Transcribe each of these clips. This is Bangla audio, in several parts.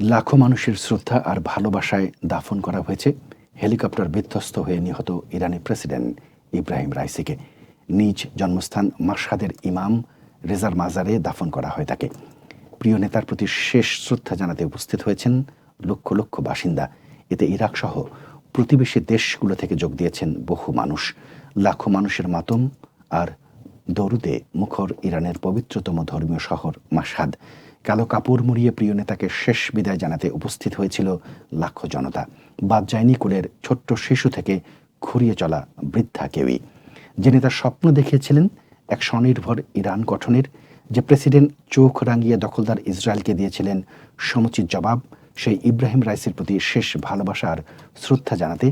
লাখো মানুষের শ্রদ্ধা আর ভালোবাসায় দাফন করা হয়েছে। হেলিকপ্টার বিধ্বস্ত হয়ে নিহত ইরানি প্রেসিডেন্ট ইব্রাহিম রাইসিকে। নিজ জন্মস্থান মাসহাদের ইমাম রেজার মাজারে দাফন করা হয় তাকে। প্রিয় নেতার প্রতি শেষ শ্রদ্ধা জানাতে উপস্থিত হয়েছেন লক্ষ লক্ষ বাসিন্দা। এতে ইরাক সহ প্রতিবেশী দেশগুলো থেকে যোগ দিয়েছেন বহু মানুষ। লাখো মানুষের মাতম আর দরুদে মুখর ইরানের পবিত্রতম ধর্মীয় শহর মাসহাদ কালো কাপড় মুড়িয়ে প্রিয় নেতাকে শেষ বিদায় জানাতে উপস্থিত হয়েছিল লাখো জনতা। বাদ যায়নি কোলের ছোট্ট শিশু থেকে ঘুরিয়ে চলা বৃদ্ধা কেউই। যে নেতা স্বপ্ন দেখিয়েছিলেন, এক স্বনির্ভর ইরান গঠনের, যে প্রেসিডেন্ট চোখ রাঙিয়ে দখলদার ইসরায়েলকে দিয়েছিলেন সমুচিত জবাব, সেই ইব্রাহিম রাইসের প্রতি শেষ ভালোবাসার শ্রদ্ধা জানাতে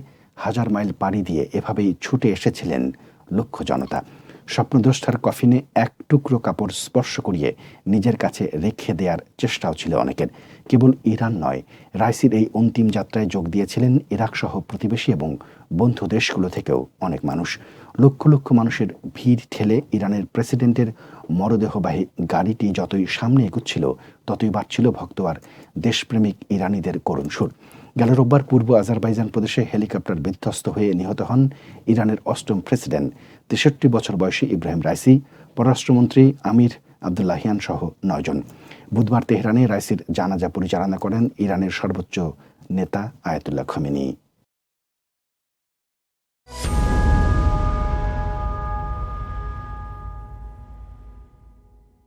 হাজার মাইল পাড়ি দিয়ে এভাবেই ছুটে এসেছিলেন লক্ষ জনতা। স্বপ্নদ্রষ্টার কফিনে এক টুকরো কাপড় স্পর্শ করিয়ে নিজের কাছে রেখে দেওয়ার চেষ্টাও ছিল অনেকের। কেবল ইরান নয়, রাইসির এই অন্তিম যাত্রায় যোগ দিয়েছিলেন ইরাক সহ প্রতিবেশী এবং বন্ধু দেশগুলো থেকেও অনেক মানুষ। লক্ষ লক্ষ মানুষের ভিড় ঠেলে ইরানের প্রেসিডেন্টের মরদেহবাহী গাড়িটি যতই সামনে এগুচ্ছিল, ততই বাড়ছিল ভক্ত আর দেশপ্রেমিক ইরানিদের করুণ সুর। গেল রোববার পূর্ব আজারবাইজান প্রদেশে হেলিকপ্টার বিধ্বস্ত হয়ে নিহত হন ইরানের অষ্টম প্রেসিডেন্ট তেষট্টি বছর বয়সী ইব্রাহিম রাইসি, পররাষ্ট্রমন্ত্রী আমির আবদুল্লাহিয়ান সহ নয়জন। বুধবার তেহরানে রাইসির জানাজা পরিচালনা করেন ইরানের সর্বোচ্চ নেতা আয়াতুল্লাহ খমেনি।